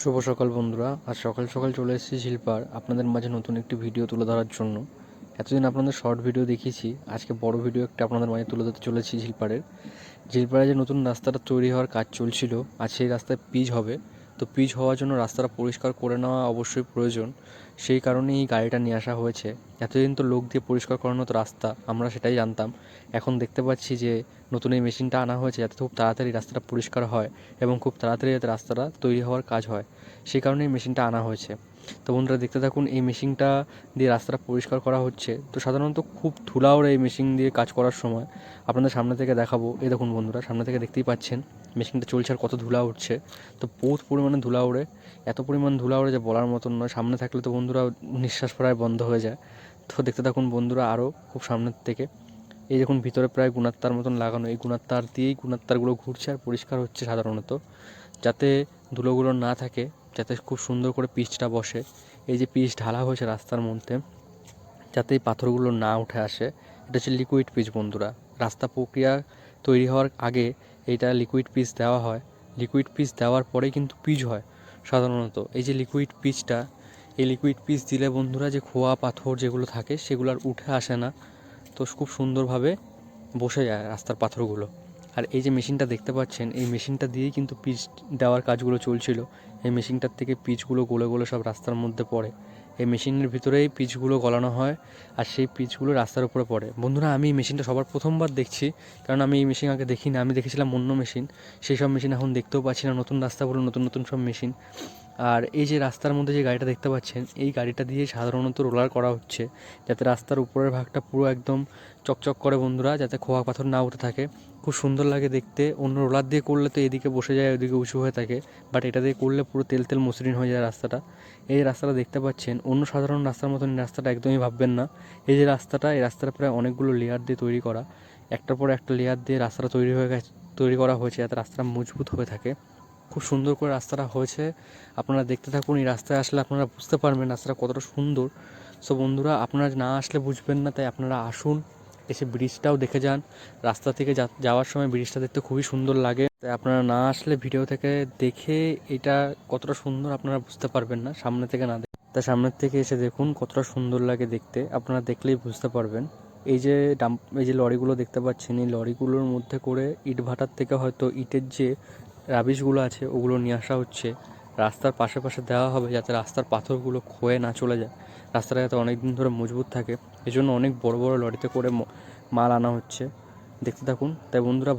শুভ সকাল বন্ধুরা। আজ সকাল সকাল চলে এসেছি শিল্পার আপনাদের মাঝে নতুন একটি ভিডিও তুলে ধরার জন্য। এতদিন আপনাদের শর্ট ভিডিও দেখিয়েছি, আজকে বড় ভিডিও একটা আপনাদের মাঝে তুলে ধরতে চলেছি ঝিলপাড়ের ঝিলপাড়ে যে নতুন রাস্তাটা তৈরি হওয়ার কাজ চলছিল, আজ সেই রাস্তায় পিচ হবে। তো পিচ হওয়ার জন্য রাস্তাটা পরিষ্কার করে নেওয়া অবশ্যই প্রয়োজন। সেই কারণেই এই গাড়িটা নিয়ে আসা হয়েছে। এতদিন তো লোক দিয়ে পরিষ্কার করানো তো রাস্তা, আমরা সেটাই জানতাম। এখন দেখতে পাচ্ছি যে নতুন এই মেশিনটা আনা হয়েছে যাতে খুব তাড়াতাড়ি রাস্তাটা পরিষ্কার হয় এবং খুব তাড়াতাড়ি যাতে রাস্তাটা তৈরি হওয়ার কাজ হয়। সেই কারণেই মেশিনটা আনা হয়েছে। তো বন্ধুরা দেখতে থাকুন, এই মেশিনটা দিয়ে রাস্তাটা পরিষ্কার করা হচ্ছে। তো সাধারণত খুব ধুলা ওড়ে এই মেশিন দিয়ে কাজ করার সময়। আপনাদের সামনে থেকে দেখাবো, এই দেখুন বন্ধুরা, সামনে থেকে দেখতেই পাচ্ছেন, মেশিনটা চলছে আর কত ধুলা উঠছে। তো বহুত পরিমাণে ধুলা ওড়ে, এত পরিমাণ ধুলা ওড়ে যে বলার মতন নয়। সামনে থাকলে তো বন্ধুরা নিঃশ্বাস প্রায় বন্ধ হয়ে যায়। তো দেখতে থাকুন বন্ধুরা আরও খুব সামনের থেকে। এই দেখুন ভিতরে প্রায় গুণার তার মতন লাগানো, এই গুণার তার দিয়েই গুণার তারগুলো ঘুরছে আর পরিষ্কার হচ্ছে সাধারণত। যাতে ধুলোগুলো না থাকে যাতে খুব সুন্দর করে পিচটা বসে। এই যে পিচ ঢালা হয়েছে রাস্তার মধ্যে, যাতে এই পাথরগুলো না উঠে আসে। এটা হচ্ছে লিকুইড পিচ বন্ধুরা। রাস্তা প্রক্রিয়া তৈরি হওয়ার আগে এইটা লিকুইড পিচ দেওয়া হয়। লিকুইড পিচ দেওয়ার পরেই কিন্তু পিচ হয় সাধারণত। এই যে লিকুইড পিচটা, এই লিকুইড পিচ দিলে বন্ধুরা যে খোয়া পাথর যেগুলো থাকে সেগুলো আর উঠে আসে না। তো খুব সুন্দরভাবে বসে যায় রাস্তার পাথরগুলো। আর এই যে মেশিনটা দেখতে পাচ্ছেন, এই মেশিনটা দিয়েই কিন্তু পিচ দেওয়ার কাজগুলো চলছিল। এই মেশিনটার থেকে পিচগুলো গলে গলে সব রাস্তার মধ্যে পড়ে। এই মেশিনের ভিতরেই পিচগুলো গলানো হয় আর সেই পিচগুলো রাস্তার উপরে পড়ে। বন্ধুরা, আমি এই মেশিনটা সবার প্রথমবার দেখছি, কারণ আমি এই মেশিন আগে দেখিনি। আমি দেখেছিলাম অন্য মেশিন, সেই সব মেশিন এখন দেখতেও পাচ্ছি না। নতুন রাস্তাগুলো নতুন নতুন সব মেশিন। আর এই যে রাস্তার মধ্যে যে গাড়িটা দেখতে পাচ্ছেন, এই গাড়িটা দিয়ে সাধারণত রোলার করা হচ্ছে, যাতে রাস্তার উপরের ভাগটা পুরো একদম চকচক করে বন্ধুরা, যাতে খোয়া পাথর না উঠে থাকে। খুব সুন্দর লাগে দেখতে। অন্য রোলার দিয়ে করলে তো এদিকে বসে যায়, ওদিকে উঁচু হয়ে থাকে। বাট এটা দিয়ে করলে পুরো তেল তেল মসৃণ হয়ে যায় রাস্তাটা। এই রাস্তাটা দেখতে পাচ্ছেন। অন্য সাধারণ রাস্তার মতন রাস্তাটা একদমই ভাববেন না। এই যে রাস্তাটা, এই রাস্তাটা প্রায় অনেকগুলো লেয়ার দিয়ে তৈরি করা। একটার পর একটা লেয়ার দিয়ে রাস্তাটা তৈরি হয়ে গেছে, তৈরি করা হয়েছে। যাতে রাস্তাটা মজবুত হয়ে থাকে। খুব সুন্দর করে রাস্তাটা হয়েছে। আপনারা দেখতে থাকুন, এই রাস্তায় আসলে আপনারা বুঝতে পারবেন রাস্তাটা কতটা সুন্দর। সো বন্ধুরা, আপনারা না আসলে বুঝবেন না, তাই আপনারা আসুন। এসে ব্রিজটাও দেখে যান। রাস্তা থেকে যাওয়ার সময় ব্রিজটা দেখতে খুবই সুন্দর লাগে। তাই আপনারা না আসলে ভিডিও থেকে দেখে এটা কতটা সুন্দর আপনারা বুঝতে পারবেন না, সামনে থেকে না দেখে। তাই সামনের থেকে এসে দেখুন কতটা সুন্দর লাগে দেখতে। আপনারা দেখলেই বুঝতে পারবেন। এই যে ডাম্প এই যে লরিগুলো দেখতে পাচ্ছেন, এই লরিগুলোর মধ্যে করে ইট ভাটার থেকে হয়তো ইটের যে রাবিশগুলো আছে, ওগুলো নিয়ে আসা হচ্ছে। রাস্তার পাশে পাশে দেওয়া হবে যাতে রাস্তার পাথরগুলো ক্ষয়ে না চলে যায়। রাস্তাটা যাতে অনেক দিন ধরে মজবুত থাকে। এজন্য অনেক বড় বড় লরিতে করে মাল আনা হচ্ছে। দেখতে থাকুন। তাই বন্ধুরা